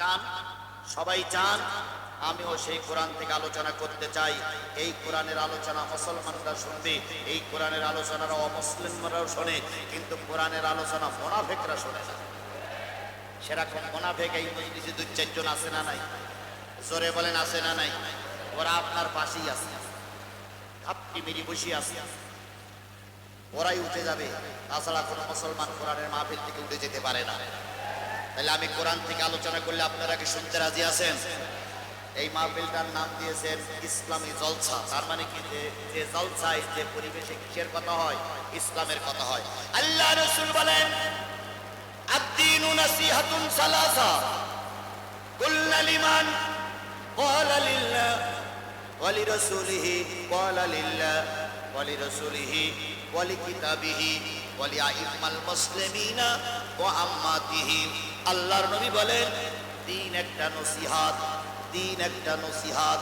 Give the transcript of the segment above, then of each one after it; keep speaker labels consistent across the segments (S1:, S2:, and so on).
S1: চান? সবাই চান? আমিও সেই কোরআন থেকে আলোচনা করতে চাই। এই কোরআনের আলোচনা মুসলমানরা শুনবে, এই কোরআনের আলোচনারা অমুসলিমরাও শোনে, কিন্তু কোরআনের আলোচনা মোনাফেকরা শোনে না। সেরকম মোনাফেক এই মজলিসে দুই চারজন আছে না নাই? জোরে বলেন, আছে না নাই? ওরা আপনার পাশেই আছে। আপনি মেরি বসে আছে। ওরাই উঠে যাবে। তাছাড়া কোনো মুসলমান কোরআনের মাহফিল থেকে উঠে যেতে পারে না। তাহলে আমি কোরআন থেকে আলোচনা করলে আপনারা কি শুনতে রাজি আছেন এই মাহফিলটার নাম দিয়েছেন ইসলামী জলসা তার মানে কি যে যে জলসায় যে পরিবেশে কিসের কথা হয় ইসলামের কথা হয় আল্লাহ রসুল বলেন আদ্দিনু নাসিহাতুন সালাসা কুল্লা লিমান قال لله ولرسوله قال لله ولرسوله ولكتابه ولأئمة المسلمين وأمته আল্লাহর নবী বলেন, দিন একটা নসিহাত, দিন একটা নসিহাত,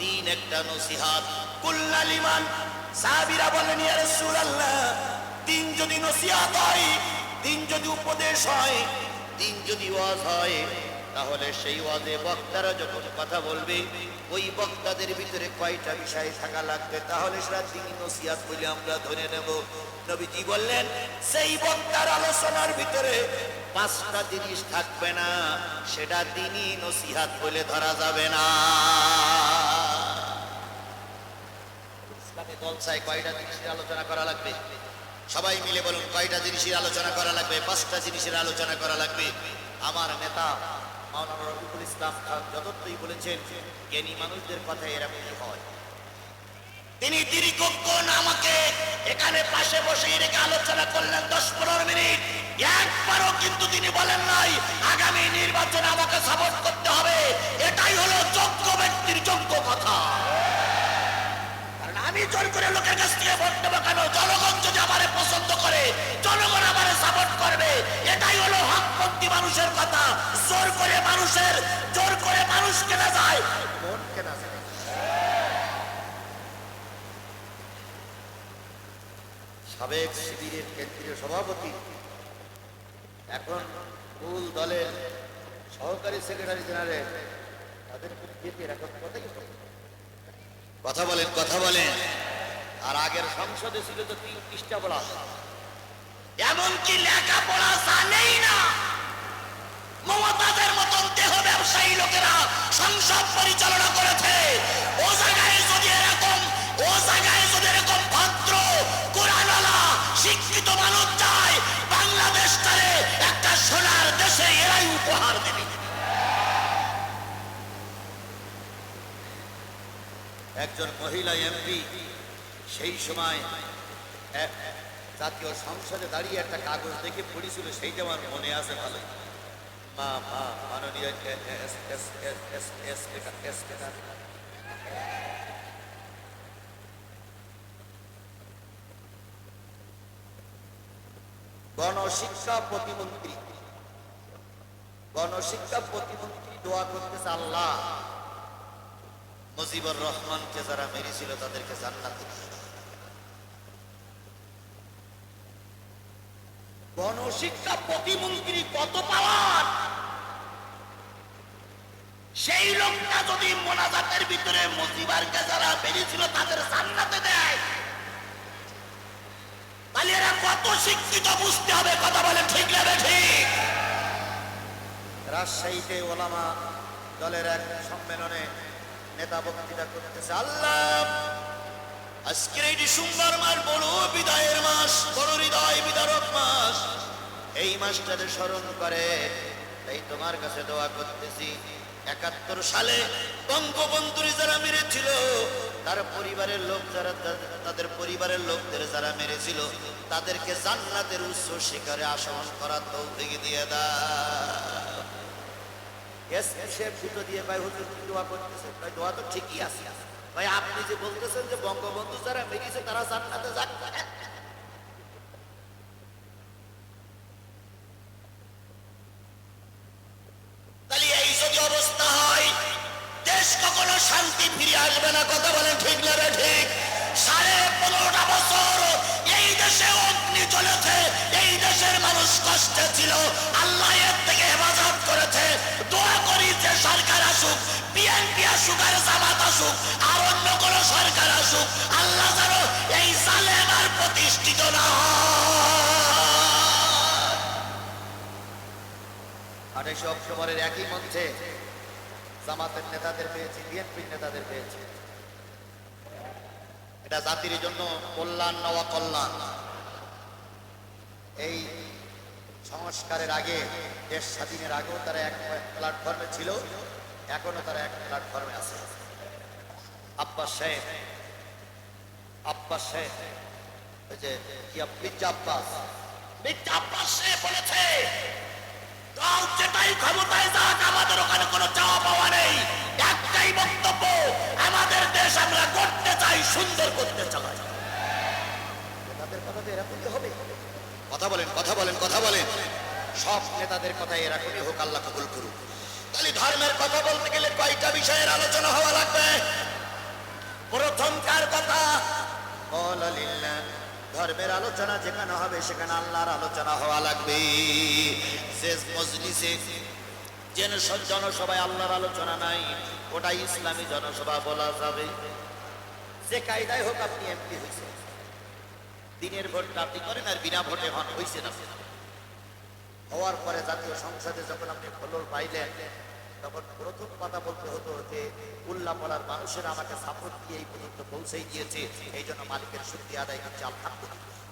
S1: দিন একটা নসিহাত। কুল্লালিমান সাহাবীরা বলেন, ইয়া রাসূলুল্লাহ, দিন যদি নসিহাত হয়, দিন যদি উপদেশ হয়, দিন যদি ওয়াজ হয়, তাহলে সেই ওয়াজে বক্তারা যখন কথা বলবে, ওই বক্তাদের ভিতরে কয়টা বিষয় থাকা লাগবে? তাহলে সেটা তিনি নসিহাত বলে আমরা ধরে নেব। নবীজি বললেন, সেই বক্তার আলোচনার ভিতরে পাঁচটা জিনিস থাকবে না, সেটা তিনি নসিহাত বলে ধরা যাবে না। ইসলামে জলসায় কয়টা জিনিসের আলোচনা করা লাগবে? সবাই মিলে বলুন, কয়টা জিনিসের আলোচনা করা লাগবে? পাঁচটা জিনিসের আলোচনা করা লাগবে। আমার নেতা মাওলানা রফিকুল ইসলাম খান যতই বলেছেন, জ্ঞানী মানুষদের কথা এরকমই হয়। তিনি দীর্ঘক্ষণ আমাকে এখানে পাশে বসে রেখে আলোচনা করলেন দশ পনেরো মিনিট। একবারও কিন্তু তিনি বলেন নাই, আগামী নির্বাচনে আমাকে সাপোর্ট করতে হবে। এটাই হলো যোগ্য ব্যক্তির যোগ্য কথা। আমি জোর করে জনগণ পছন্দ করে সাপোর্ট করবে। এটাই মানুষের কথা। করে মানুষের, জোর করে মানুষ কেনা যায় মন কেনা যায়। সাবেক শিবিরের কেন্দ্রীয় সভাপতি এখন মূল দলের সহকারী সেক্রেটারি জেনারেল তাদের কথা বলেন? কথা বলেন আর আগের সংসদে ছিল তো তিন পৃষ্ঠা বলা এমনকি লেখাপড়া জানেই না। মমতাদের মতন দেহ ব্যবসায়ী লোকেরা সংসদ পরিচালনা করেছে। একজন মহিলা এমপি, সেই সময় জাতীয় সংসদে দাঁড়িয়ে একটা কাগজ দেখে পড়েছিল, সেইটা আমার মনে আছে ভালো মা মা, মাননীয়। গণশিক্ষা প্রতিমন্ত্রী গণশিক্ষা প্রতিমন্ত্রী দোয়া করতেছে আল্লাহ মুজিবুর রহমানকে যারা মেরেছিল তাদেরকে জান্নাত গণশিক্ষা প্রতিমন্ত্রী কত পাওয়ার? সেই লোকটা যদি মোনাজাতের ভিতরে মুজিবারকে যারা বেরিয়েছিল তাদের জান্নাতে দেয়, তাহলে এরা কত শিক্ষিত বুঝতে হবে, কথা বলে ঠিক লাগে ঠিক রাজশাহীতে ওলামা দলের এক সম্মেলনে নেতা বক্তৃতা করতেছে। আল্লাহ, আজকের এই ডিসেম্বর মাস, বড় বিদায়ের মাস, বড় হৃদয় বিদারক মাস। এই মাসটারে স্মরণ করে, তাই তোমার কাছে দোয়া করতেছি। একাত্তর সালে বঙ্গবন্ধুরে যারা মেরেছিল, তার পরিবারের লোক যারা, তাদের- পরিবারের লোকদের যারা মেরেছিল, তাদেরকে জান্নাতের উচ্চ শিখরে আসন করার তৌফিক দিয়ে দাও। এস দিয়ে ভাই ভাই তো ঠিকই ভাই, আপনি যে বলতেছেন যে বঙ্গবন্ধু যারা মেরেছে তারা জান্নাতে যাক আসুক আল্লাহ এই জালেম আর প্রতিষ্ঠিত না আঠাইশে অক্টোবরের একই মঞ্চে জামাতের নেতাদের পেয়েছি, বিএনপির নেতাদের পেয়েছি। এটা জাতির জন্য কল্যাণ নওয়া কল্যাণ। এই সংস্কারের আগে, দেশ স্বাধীনের আগেও তারা এক প্ল্যাটফর্মে ছিল এখনও তারা এক প্ল্যাটফর্মে আছে। আব্বাস শেখ আব্বাস ওই যে মির্জা আব্বাস। মির্জা আব্বাস শেখ বলেছে ক্ষমতায় যাক, আমাদের ওখানে কোনো চাওয়া পাওয়া নেই। একটাই বক্তব্য, আমাদের দেশ আমরা করতে চাই, সুন্দর করতে চাই। নেতাদের কথা তো এরকমই হবে। কথা বলেন কথা বলেন কথা বলেন। সব নেতাদের কথা এরকমই হোক, আল্লাহ কবুল করুক। তাহলে ধর্মের কথা বলতে গেলে কয়টা বিষয়ের আলোচনা হওয়া লাগবে? প্রথমকার কথা। ধর্মের আলোচনা যেখানে হবে, সেখানে আল্লাহর আলোচনা হওয়া লাগবে। শেষ মজলিসে যেন জনসভায় আল্লাহর আলোচনা নাই ওটা ইসলামী জনসভা বলা যাবে। যে কায়দায় হোক আপনি এমপি হয়েছেন। দিনের ভোটটা আপনি করেন আর বিনা ভোটে হন হয়েছে না। হওয়ার পরে জাতীয় সংসদে যখন আপনি ফলর পাইলেন তখন প্রথম কথা বলতে হতো যে উল্লাপাড়ার মানুষেরা আমাকে সাপোর্ট দিয়ে এই পর্যন্ত পৌঁছে গিয়েছে। এই জন্য মালিকের শক্তি আদায় করছে, আলহামদুলিল্লাহ।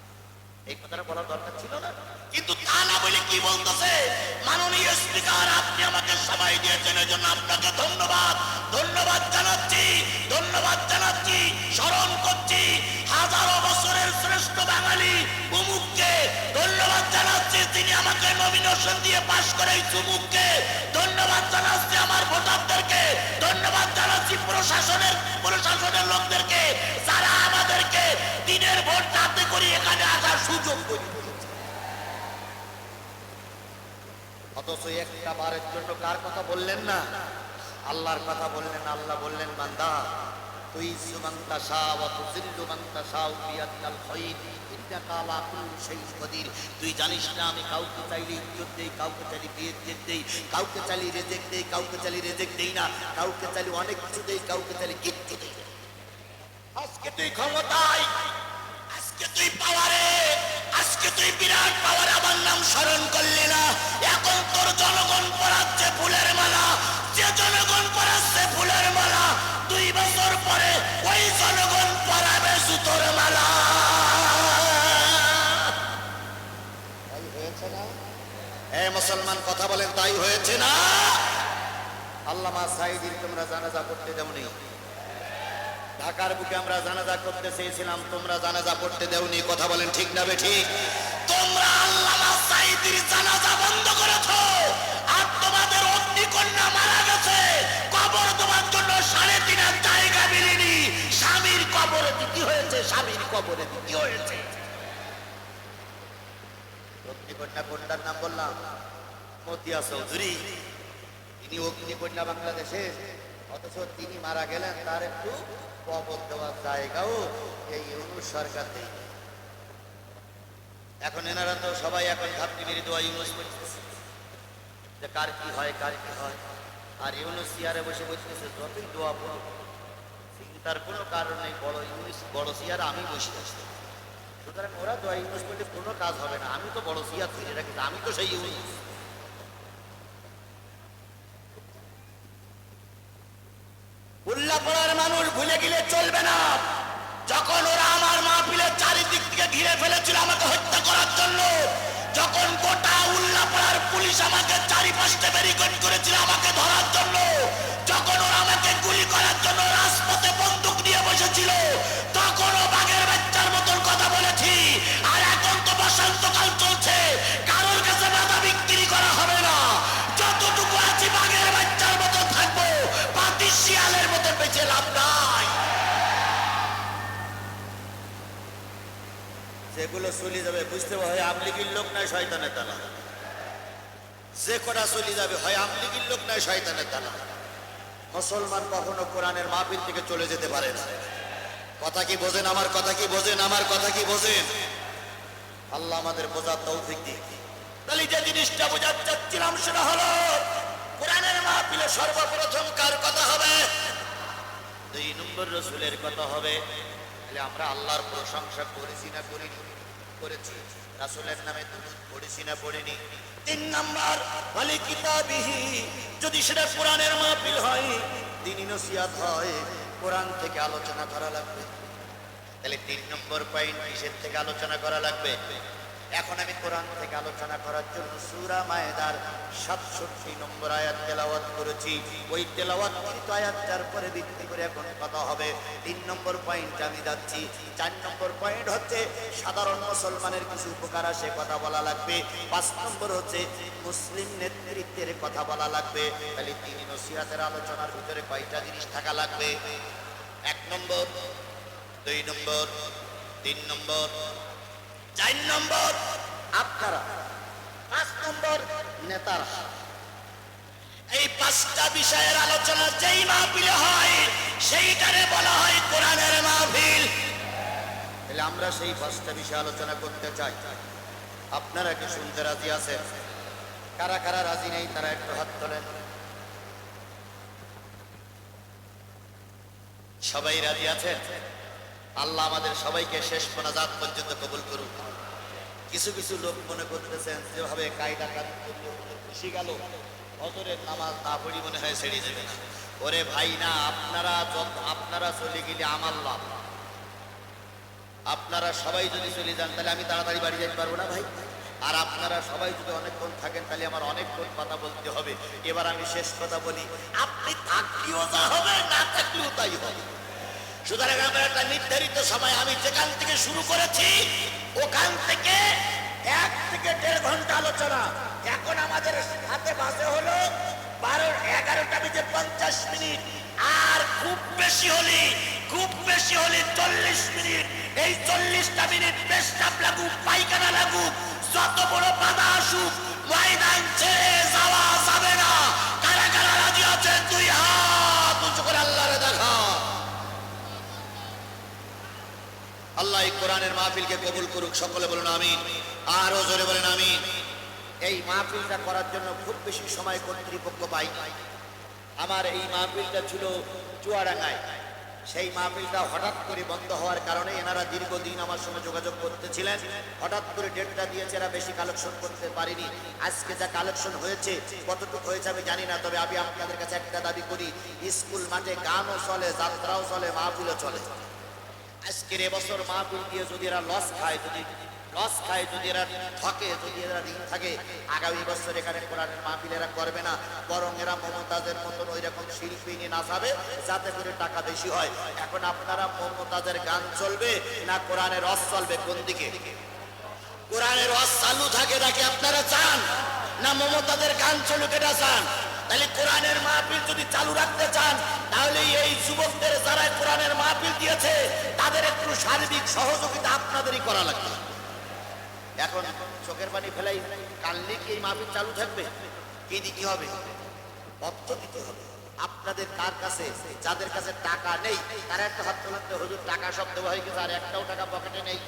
S1: এই কথাটা বলার দরকার ছিল না। কিন্তু তা না বলে কি বলতেছে? মাননীয় স্পিকার, আপনি আমাকে সময় দিয়েছেন এই জন্য আপনাকে ধন্যবাদ। ধন্যবাদ জানাচ্ছি ধন্যবাদ জানাচ্ছি, স্মরণ করছি। হাজারো বছরের শ্রেষ্ঠ বাঙালি উমুককে ধন্যবাদ জানাচ্ছি তিনি আমাকে নমিনেশন দিয়ে পাশ করে এই চুমুককে ধন্যবাদ জানাচ্ছি আমার ভোটারদেরকে। ধন্যবাদ জানাচ্ছি প্রশাসনের প্রশাসনের লোকদেরকে। যারা দিনের ভোট রাতে করে এখানে আসার সুযোগ করে অথচ একটা বারের জন্য কার কথা বললেন না? আল্লাহর কথা বললেন, আল্লাহ বললেন, বান্দা, তুই সুমান্তা শাহ ওয়া তুজিল্লু মান্তা শাহ শাইইন কদির। তুই জানিস না, আমি কাউকে চাইলে ইজ্জত দেই, কাউকে চাইলে বিয়ে দেই, কাউকে চাইলে রেজেক্ট দেই, কাউকে চাইলে রেজেক্ট দেই না, কাউকে চাইলে অনেক কিছু দেই, কাউকে চাইলে কিচ্ছু দেই। আজকে তুই ক্ষমতায়, আজকে তুই পাওয়ারে, আজকে তুই বিরাট পাওয়ারে আমার নাম স্মরণ করলি না। এখন তোর জনগণ পড়াচ্ছে ফুলের মালা, যে জনগণ পড়াচ্ছে ফুলের মালা, দুই বছর পরে ওই জনগণ পড়াবে সুতোর মালা। এ মুসলমান, কথা বলেন, তাই হয়েছে না? আল্লামা সাইদির তোমরা জানাজা করতে দেওনি ঢাকার বুকে আমরা জানাজা করতে চেয়েছিলাম, তোমরা জানাজা পড়তে দেওনি, কথা বলেন ঠিক না বে ঠিক তোমরা সাইদির জানাজা বন্ধ করেছ, আর তোমাদের মারা গেছে। কবর তোমার জন্য সাড়ে তিন জায়গা স্বামীর কবরে কি হয়েছে, স্বামীর কবরে কি হয়েছে। অগ্নিকন্যা কন্যার নাম বললাম, মতিয়া চৌধুরী। তিনি অগ্নিকন্যা বাংলাদেশে অথচ তিনি মারা গেলেন, তার একটু কবর দেওয়ার জায়গাও এই ইউনুস সরকার দেয় এখন এনারা তো সবাই এখন ঘাপটি মেরে দেওয়া ইউনুস যে কার কি হয়, কার কি হয়। আর ইউনুস চেয়ারে বসে বসতেছে যতই দোয়া পড়ো চিন্তার কোনো কারণ বড় ইউনুস, বড় চেয়ারে আমি বসে আছি। সুতরাং ওরা দোয়া ইউনুস করলে কোনো কাজ হবে না। আমি তো বড় চেয়ার রাখি আমি তো সেই ইউনুস। উল্লাপাড়ার মানুষ ভুলে গেলে চলবে না। যখন ওরা আমার মাহফিলের চারিদিক থেকে ঘিরে ফেলেছিল আমাকে হত্যা করার জন্য, যখন গোটা উল্লাপাড়ার পুলিশ আমাকে চারিপাশে ব্যারিকেড করেছিল আমাকে ধরার জন্য, যখন ওরা আমাকে গুলি করার জন্য রাজপথে বন্দুক নিয়ে বসেছিল, তখনও বাঘের লাভ নাই যেগুলো চলে যাবে, বুঝতে হয় আমলিগির লোক নয়, শয়তানের তালা যে কটা চলে যাবে, হয় আমলিগির লোক নয়, শয়তানের তালা মুসলমান কখনো কোরআনের মাহফিল থেকে চলে যেতে পারে না। কথা কি বোঝেন আমার, কথা কি বোঝেন আমার, কথা কি বোঝেন? আল্লাহ আমাদের বোঝার তৌফিক দিক। তাহলে যে জিনিসটা বোঝাতে চাচ্ছিলাম সেটা হলো, কোরআনের মাহফিলে সর্বপ্রথম কার কথা হবে? দুই নম্বর রসুলের কথা হবে। তাহলে আমরা আল্লাহর প্রশংসা করেছি না করিনি? করেছি। রাসুলের নামে দুরূদ পড়েছি না পড়িনি? তিন নাম্বার ওয়ালি কিতাবিহি, যদি সেটা কোরআনের মাহফিল হয় দিনই নসিহাত হয়, কোরআন থেকে আলোচনা করা লাগবে। তাহলে তিন নম্বর পয়েন্ট কিসের থেকে আলোচনা করা লাগবে? এখন আমি কোরআন থেকে আলোচনা করার জন্য সুরা মায়েদার সাতষট্টি নম্বর আয়াত তেলাওয়াত করেছি। ওই তেলাওয়াত আয়াত যার পরে ভিত্তি করে এখন কথা হবে। তিন নম্বর পয়েন্ট আমি যাচ্ছি। চার নম্বর পয়েন্ট হচ্ছে, সাধারণ মুসলমানের কিছু উপকার আসে, কথা বলা লাগবে। পাঁচ নম্বর হচ্ছে, মুসলিম নেতৃত্বের কথা বলা লাগবে। তাহলে তিনি নসিহাতের আলোচনার ভিতরে কয়টা জিনিস থাকা লাগবে? এক নম্বর, দুই নম্বর, তিন নম্বর চার নম্বর আপনারা। পাঁচ নম্বর নেতারা। এই পাঁচটা বিষয়ের আলোচনা যেই মাহফিলে হয় সেইটারে বলা হয় কোরআনের মাহফিল। তাহলে আমরা সেই পাঁচটা বিষয়ে আলোচনা করতে চাই। আপনারা কি শুনতে রাজি আছেন? কারা কারা রাজি নেই তারা একটু হাত তোলেন। সবাই রাজি আছেন? আল্লাহ আমাদের সবাইকে শেষ মোনাজাত পর্যন্ত কবুল করুন কিছু কিছু লোক মনে করতেছেন, যেভাবে কায়দা খুশি গেল, হজরের নামাজ না পড়ি মনে হয় ছেড়ে যাবে না। ওরে ভাই না, আপনারা যত, আপনারা চলে গেলে আমার লাভ। আপনারা সবাই যদি চলে যান, তাহলে আমি তাড়াতাড়ি বাড়ি যেতে পারব না ভাই? আর আপনারা সবাই যদি অনেকক্ষণ থাকেন, তাহলে আমার অনেকক্ষণ কথা বলতে হবে। এবার আমি শেষ কথা বলি, আপনি থাকলেও যা হবে, না থাকলেও তাই হবে। সুতরাং আমরা একটা নির্ধারিত সময় আমি যেখান থেকে শুরু করেছি, ওখান থেকে এক থেকে দেড় ঘণ্টা আলোচনা। এখন আমাদের হাতে বাসে হলো বারো, এগারোটা বেজে পঞ্চাশ মিনিট। আর খুব বেশি হলে, খুব বেশি হলে চল্লিশ মিনিট। এই চল্লিশটা মিনিট পেশাব লাগুক, পায়খানা লাগুক, যত বড় বাধা আসুক, ময়দান ছেড়ে যাওয়া যাবে না। আল্লাহ এই কোরআনের মাহফিলকে কবুল করুক, সকলে বলুন আমি আরও জোরে বলেন আমিন। এই মাহফিলটা করার জন্য খুব বেশি সময় কর্তৃপক্ষ পাই আমার এই মাহফিলটা ছিল চুয়াডাঙ্গায়। সেই মাহফিলটা হঠাৎ করে বন্ধ হওয়ার কারণে এনারা দীর্ঘদিন আমার সঙ্গে যোগাযোগ করতেছিলেন। হঠাৎ করে ডেটটা দিয়েছে, এরা বেশি কালেকশন করতে পারিনি। আজকে যা কালেকশন হয়েছে, কতটুকু হয়েছে আমি জানি না, তবে আমি আপনাদের কাছে একটা দাবি করি, স্কুল মাঠে গানও চলে, যাত্রাও চলে, মাহফিলও চলে। আজকের এবছর মাহফিল দিয়ে যদি এরা লস খায়, যদি লস খায়, যদি এরা থাকে যদি এরা ঋণ থাকে, আগামী বছর এখানে কোরআনের মাহফিল এরা করবে না। বরং এরা মমতাজের মতন ওই রকম শিল্পী নিয়ে নাচাবে, যাতে করে টাকা বেশি হয়। এখন আপনারা মমতাজের গান চলবে না কোরআনের রস চলবে? কোন দিকে? কোরআনের রস চালু থাকে নাকি আপনারা চান? না মমতাদের গান চলুক, এটা চান? তাহলে কোরআনের মাহফিল যদি চালু রাখতে চান, তাহলে এই যুবকদের যারা কোরআনের মাহফিল দিয়েছে, তাদের একটু সার্বিক সহযোগিতা আপনাদেরই করা লাগবে। এখন চোখের পানি ফেলাই কাললে কি এই মাহফিল চালু থাকবে? কি দিতে হবে? অর্থ দিতে হবে। আপনাদের কার কাছে? যাদের কাছে টাকা নেই, তারা একটা হাত তোলাতে, হুজুর, টাকা সব দেওয়া হয়ে গেছে, আর একটাও টাকা পকেটে নেই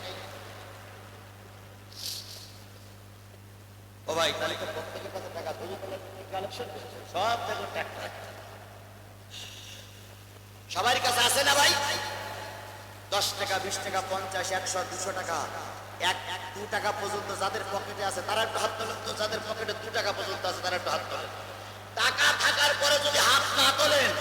S1: ও ভাই তাহলে তো প্রত্যেকের কাছে টাকা দুই কালেকশন সব দেখো টাকা সবার কাছে আছে না ভাই দশ টাকা বিশ টাকা পঞ্চাশ একশো, দুশো টাকা। এক এক, দু টাকা পর্যন্ত যাদের পকেটে আছে, তারা একটু হাত তোলেন তো, যাদের পকেটে দু টাকা পর্যন্ত আছে, তারা একটু হাত তোলেন। টাকা থাকার পরে যদি হাত না তোলেন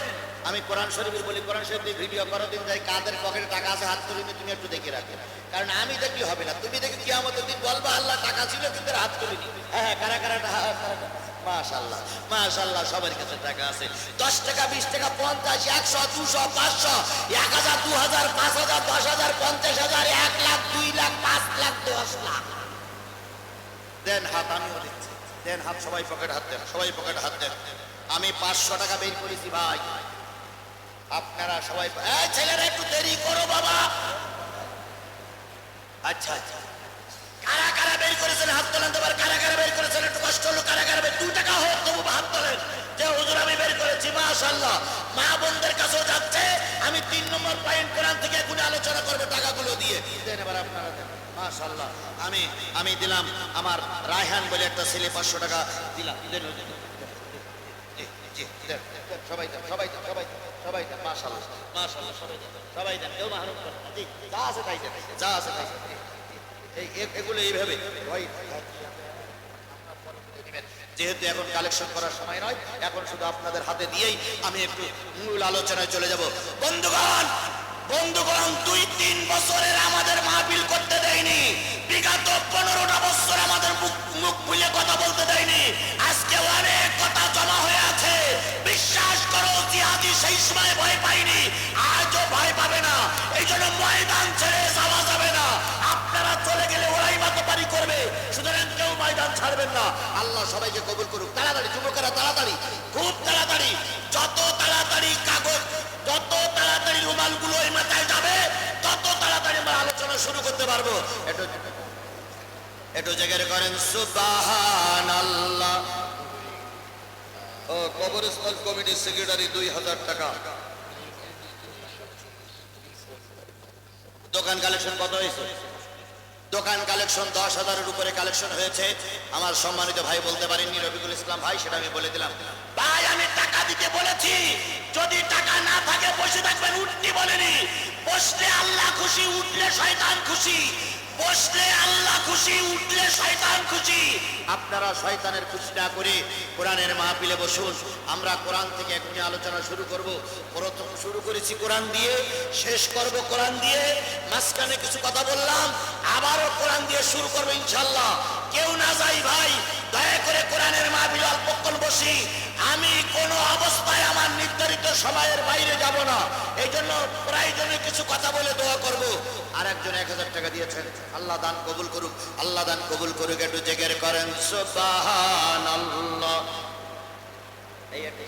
S1: আমি কোরআন শরীফের বলি, কোরআন শরীফ ভিডিও করো, দিন যাই কাদের পকেটে টাকা আছে, হাত তুলিনি তুমি একটু দেখে রাখে। কারণ আমি দেখলে হবে না। তুমি দেখি কি আমাদের দিন বলবা, আল্লাহ টাকা ছিল, কিন্তু হাত তুলিনি হ্যাঁ হ্যাঁ কারা কারা পাঁচ হাজার, দশ হাজার, পঞ্চাশ হাজার, এক লাখ, দুই লাখ, পাঁচ লাখ, দশ লাখ। দেন হাত দেন হাত, সবাই পকেট হাত দেন, সবাই পকেট হাত আমি পাঁচশো টাকা বের করেছি, ভাই। আপনারা সবাই ছেলেরা একটু দেরি করো বাবা। আচ্ছা আচ্ছা। কারা কারা বের করেছেন? হাত তোলেন তোমার কারা কারা বের করেছেন? একটু কষ্ট হলো, কারা কারা বের দু টাকা হোক, তবু হাত তোলেন। যে হুজুর, আমি বের করেছি মাশাল্লাহ মা বোনদের কাছেও যাচ্ছে। আমি তিন নম্বর পয়েন্ট কোরআন থেকে এখন আলোচনা করব টাকাগুলো দিয়ে। দেন এবার আপনারা মাশাল্লাহ আমি আমি দিলাম আমার রায়হান বলে একটা ছেলে পাঁচশো টাকা দিলাম। সবাই সবাই যেহেতু এখন কালেকশন করার সময় নয়, এখন শুধু আপনাদের হাতে দিয়েই আমি একটু মূল আলোচনায় চলে যাব। বন্ধুগণ বন্ধুগণ, দুই, তিন বছরের আমাদের মাহফিল করতে দেয়নি। বিগত পনেরোটা বছর আমাদের মুখ মুখ খুলে কথা বলতে দেয়নি। আজকে অনেক কথা জমা হয়ে আছে। বিশ্বাস ময়দান ছেড়ে যাওয়া যাবে না। আপনারা চলে গেলে ওরাই করবে। সুতরাং ময়দান ছাড়বেন না। আল্লাহ সবাইকে কবুল করুক। তাড়াতাড়ি যুবকেরা তাড়াতাড়ি, খুব তাড়াতাড়ি। যত তাড়াতাড়ি কাগজ, যত তাড়াতাড়ি রুমালগুলো এই যাবে, তত তাড়াতাড়ি আমরা আলোচনা শুরু করতে পারব। একটু একটু জেগের করেন সুবাহান আল্লাহ ও কবরস্থল কমিটির সেক্রেটারি দুই হাজার টাকা। দোকান কালেকশন কত হয়েছে? দোকান কালেকশন দশ হাজারের উপরে কালেকশন হয়েছে। আমার সম্মানিত ভাই বলতে পারেননি রবিকুল ইসলাম ভাই, সেটা আমি বলে দিলাম। ভাই, আমি টাকা দিতে বলেছি। যদি টাকা না থাকে, বসে থাকবেন উঠনি বলেনি। বসলে আল্লাহ খুশি, উঠলে শয়তান খুশি। বসলে আল্লাহ খুশি, উঠলে শয়তান খুশি। আপনারা শয়তানের খুশি না করে কোরআনের মাহফিলে বসুন। আমরা কোরআন থেকে এখনই আলোচনা শুরু করব। প্রথম শুরু করেছি কোরআন দিয়ে, শেষ করব কোরআন দিয়ে। মাঝখানে কিছু কথা বললাম, আবারও কোরআন দিয়ে শুরু করব ইনশাল্লাহ কেউ না যাই ভাই দয়া করে কোরআনের মা বিলাল পক্ষণ বসি। আমি কোন অবস্থায় আমার নির্ধারিত সময়ের বাইরে যাব না। এই জন্য প্রয়োজনে কিছু কথা বলে দোয়া করব। আর একজন এক হাজার টাকা দিয়েছেন। আল্লাহ দান কবুল করুক। আল্লাহ দান কবুল করুক, একটু জেগের করেন। সুবাহ এই একটু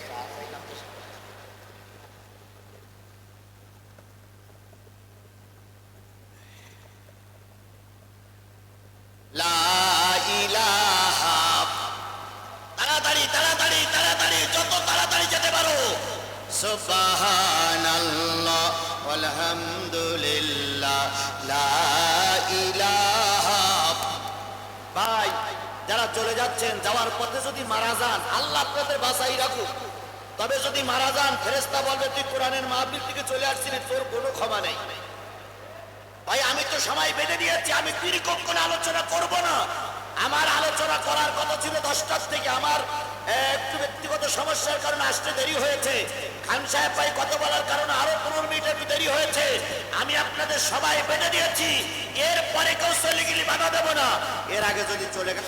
S1: যাচ্ছেন, যাওয়ার পথে যদি মারা যান, আল্লাহ আপনাদের বাঁচাই রাখুক। তবে যদি মারা যান ফেরেস্তা বলবে, তুই কোরআনের মাহফিল থেকে চলে আসছিলি তোর কোনো ক্ষমা নেই। ভাই, আমি তো সময় বেঁধে দিয়েছি, আমি দীর্ঘক্ষণ আলোচনা করব না। আমার আলোচনা করার কথা ছিল দশটার থেকে। আমার একটু ব্যক্তিগত সমস্যার কারণে আসতে দেরি হয়েছে। খান সাহেব ভাই কথা বলার কারণে আরও পনেরো মিনিট একটু দেরি হয়েছে। আমি আপনাদের সবাই বেঁধে দিয়েছি। এরপরে কেউ চলে গেলে বাধা দেবো না। এর আগে যদি চলে গেল